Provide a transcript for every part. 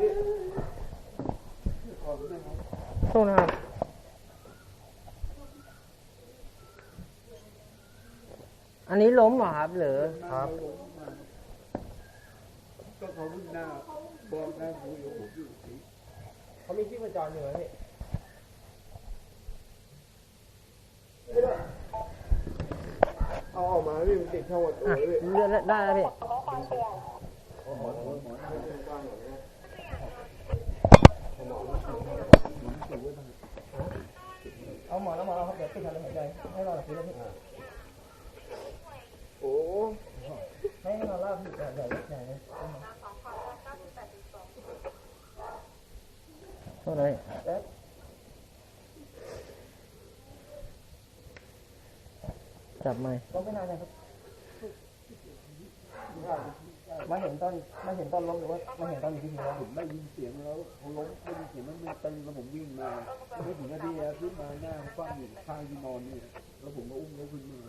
นี่หมอให้หน่อยพี่โทษนะครับอันนี้ล้มเหรอครับหรือครับก็เขารุ่นหน้าบอกหน้าหูอยู่ผมอยู่สิเขามีที่ประจรอยู่ไหมพี่เอาออกมาพี่มันติดช่องประตูอะพี่เลือกได้แล้วพี่ อาหมอนเอาหมอนเอาครับเดี๋ยวติดทางเดินหายใจให้เราหลับทีละพี่โอ้ให้ให้เราลากพี่เดี๋ยวเดี๋ยวเดี๋ยวโทษเลยจับไหมค์ก็ไม่นานนะครับ มาเห็นตอนมาเห็นตอนล้มหรือว่ามาเห็นตอนอยู่ที่ทีแล้วผมได้ยินเสียงแล้วเขาล้มได้ยินเสียงมันมันตึงแล้วผมวิ่งมาไม่ถึงนาทีแล้วขึ้นมาหน้าฟ้าอยู่ข้างที่นอนนี่แล้วผมก็อุ้มเขาขึ้นมา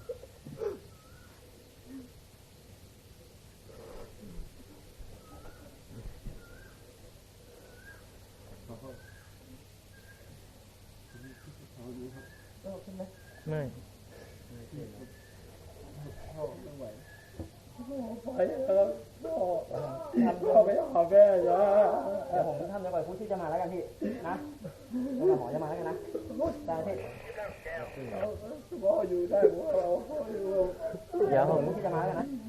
ไม่ไปแล้ว ก็ทำก็ไม่เอาแม่จ้าเดี๋ยวผมทำเดี๋ยวก่อนผู้ที่จะมาแล้วกันพี่นะเดี๋ยวหมอจะมาแล้วกันนะได้พี่พ่ออยู่ได้พ่อเราพ่ออยู่เดี๋ยวผมผู้ที่จะมาแล้วกันนะ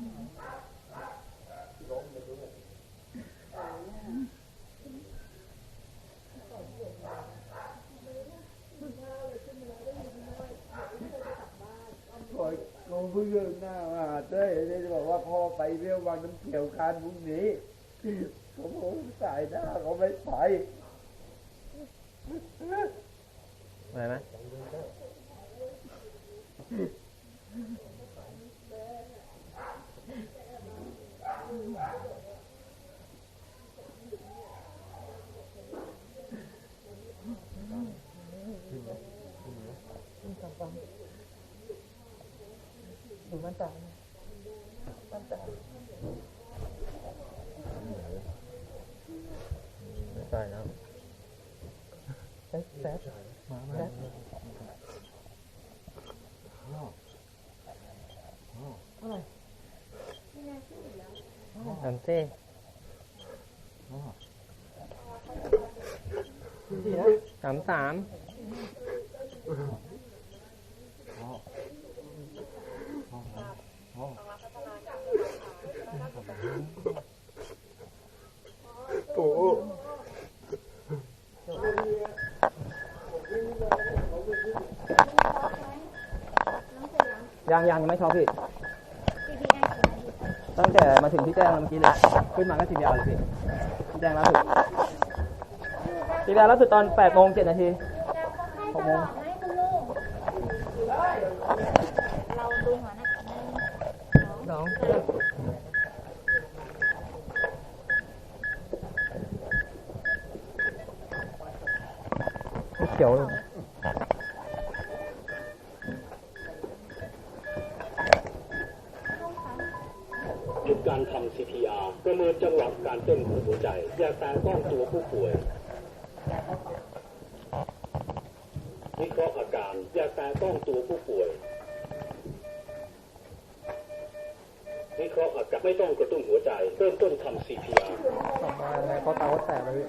คอยลง เพื่อนหน้ามาเต้ยเลยจะบอกว่าพ่อไปเรียววังน้ำเขียวคานพรุ่งนี้ผมผมสายหน้าเขาไม่ไปอะไรไห มดูมันจับมันจับไม่ใส่แล้วแซ่บแซ่บมาแซ่บทำเซิสามสาม ยังยังไม่ช็อปพี่ตั้งแต่มาถึงที่แจ้งเมื่อกี้เลยขึ้นมาก็ทีเดียวเลยพี่ที่แจ้งล่าสุดทีแจ้งล่าสุดตอน8โมง7นาทีหกโมงให้คุณลุงเราดูหัวหน้าหนึ่งน้องเขียวเลย การทำ CPR ประเมินจังหวะการเต้นของหัวใจ อย่าแตะต้องตัวผู้ป่วย วิเคราะห์อาการ อย่าแตะต้องตัวผู้ป่วย วิเคราะห์อาการไม่ต้องกระตุ้นหัวใจ เริ่มต้นทำ CPR เขาตาวัดแสบเลย